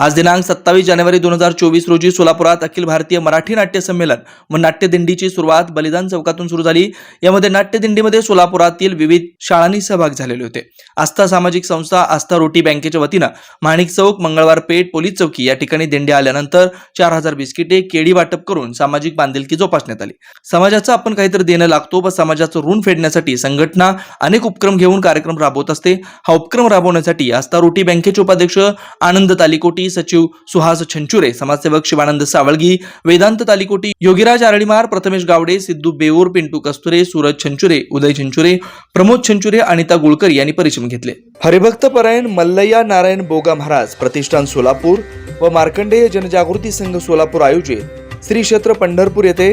आज दिनांक सत्तावीस जानेवारी दोन हजार चोवीस रोजी सोलापुरात अखिल भारतीय मराठी नाट्य संमेलन व नाट्यदिंडीची सुरुवात बलिदान चौकातून सुरू झाली. यामध्ये नाट्यदिंडीमध्ये सोलापुरातील विविध शाळांनी सहभाग झालेले होते. आस्था सामाजिक संस्था आस्था रोटी बँकेच्या वतीनं माणिक चौक मंगळवार पेठ पोलीस चौकी या ठिकाणी दिंडी आल्यानंतर चार हजार बिस्किटे केळी वाटप करून सामाजिक बांधिलकी जोपासण्यात आली. समाजाचं आपण काहीतरी देणं लागतो व समाजाचं ऋण फेडण्यासाठी संघटना अनेक उपक्रम घेऊन कार्यक्रम राबवत असते. हा उपक्रम राबवण्यासाठी आस्था रोटी बँकेचे उपाध्यक्ष आनंद तालिकोटी माजी सचिव सुहास छंचुरे समाजसेवक शिवानंद सावळगी वेदांत तालिकोटी योगीराज आरळीमार प्रथमेश गावडे सिद्धू बेऊर पिंटू कस्तुरे सूरज छंचुरे उदय छंचुरे प्रमोद छंचुरे अनिता गुळकर यांनी परिश्रम घेतले. हरिभक्त परायण मल्लय्या नारायण बोगा महाराज प्रतिष्ठान सोलापूर व मार्कंडेय जनजागृती संघ सोलापूर आयोजित श्री क्षेत्र पंढरपूर येथे